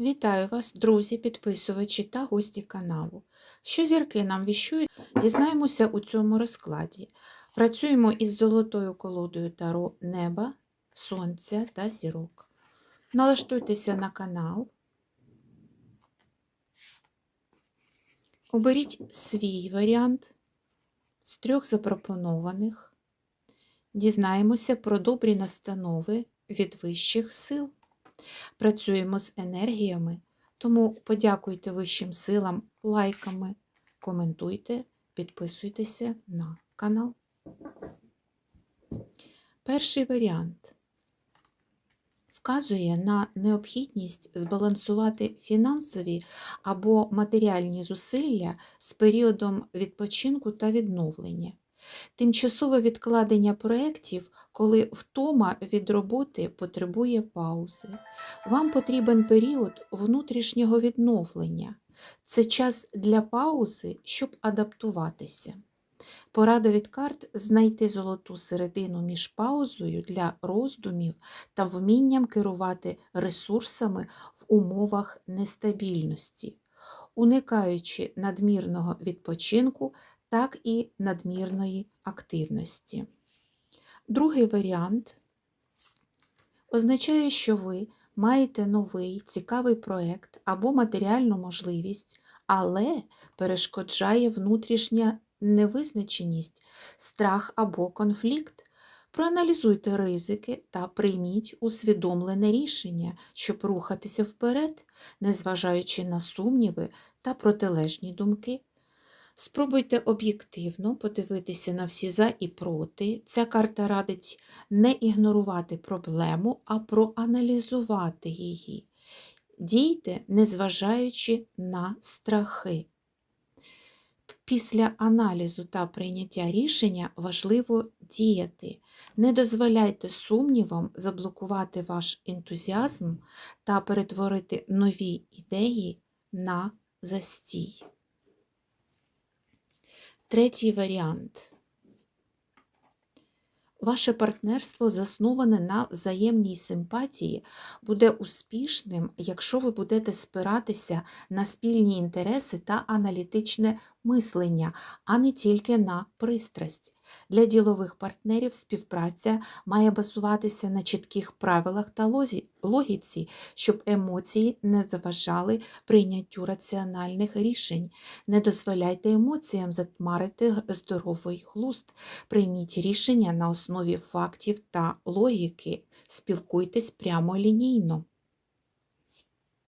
Вітаю вас, друзі, підписувачі та гості каналу. Що зірки нам віщують, дізнаємося у цьому розкладі. Працюємо із золотою колодою Таро неба, сонця та зірок. Налаштуйтеся на канал. Оберіть свій варіант з трьох запропонованих. Дізнаємося про добрі настанови від вищих сил. Працюємо з енергіями, тому подякуйте вищим силам лайками, коментуйте, підписуйтеся на канал. Перший варіант вказує на необхідність збалансувати фінансові або матеріальні зусилля з періодом відпочинку та відновлення. Тимчасове відкладення проєктів, коли втома від роботи потребує паузи. Вам потрібен період внутрішнього відновлення. Це час для паузи, щоб адаптуватися. Порада від карт знайти золоту середину між паузою для роздумів та вмінням керувати ресурсами в умовах нестабільності, уникаючи надмірного відпочинку так і надмірної активності. Другий варіант означає, що ви маєте новий цікавий проєкт або матеріальну можливість, але перешкоджає внутрішня невизначеність, страх або конфлікт. Проаналізуйте ризики та прийміть усвідомлене рішення, щоб рухатися вперед, незважаючи на сумніви та протилежні думки. Спробуйте об'єктивно подивитися на всі за і проти. Ця карта радить не ігнорувати проблему, а проаналізувати її. Дійте, незважаючи на страхи. Після аналізу та прийняття рішення важливо діяти. Не дозволяйте сумнівам заблокувати ваш ентузіазм та перетворити нові ідеї на застій. Третій варіант. Ваше партнерство, засноване на взаємній симпатії, буде успішним, якщо ви будете спиратися на спільні інтереси та аналітичне мислення, а не тільки на пристрасть. Для ділових партнерів співпраця має базуватися на чітких правилах та логіці, щоб емоції не заважали прийняттю раціональних рішень. Не дозволяйте емоціям затмарити здоровий глузд. Прийміть рішення на основі фактів та логіки. Спілкуйтесь прямо лінійно.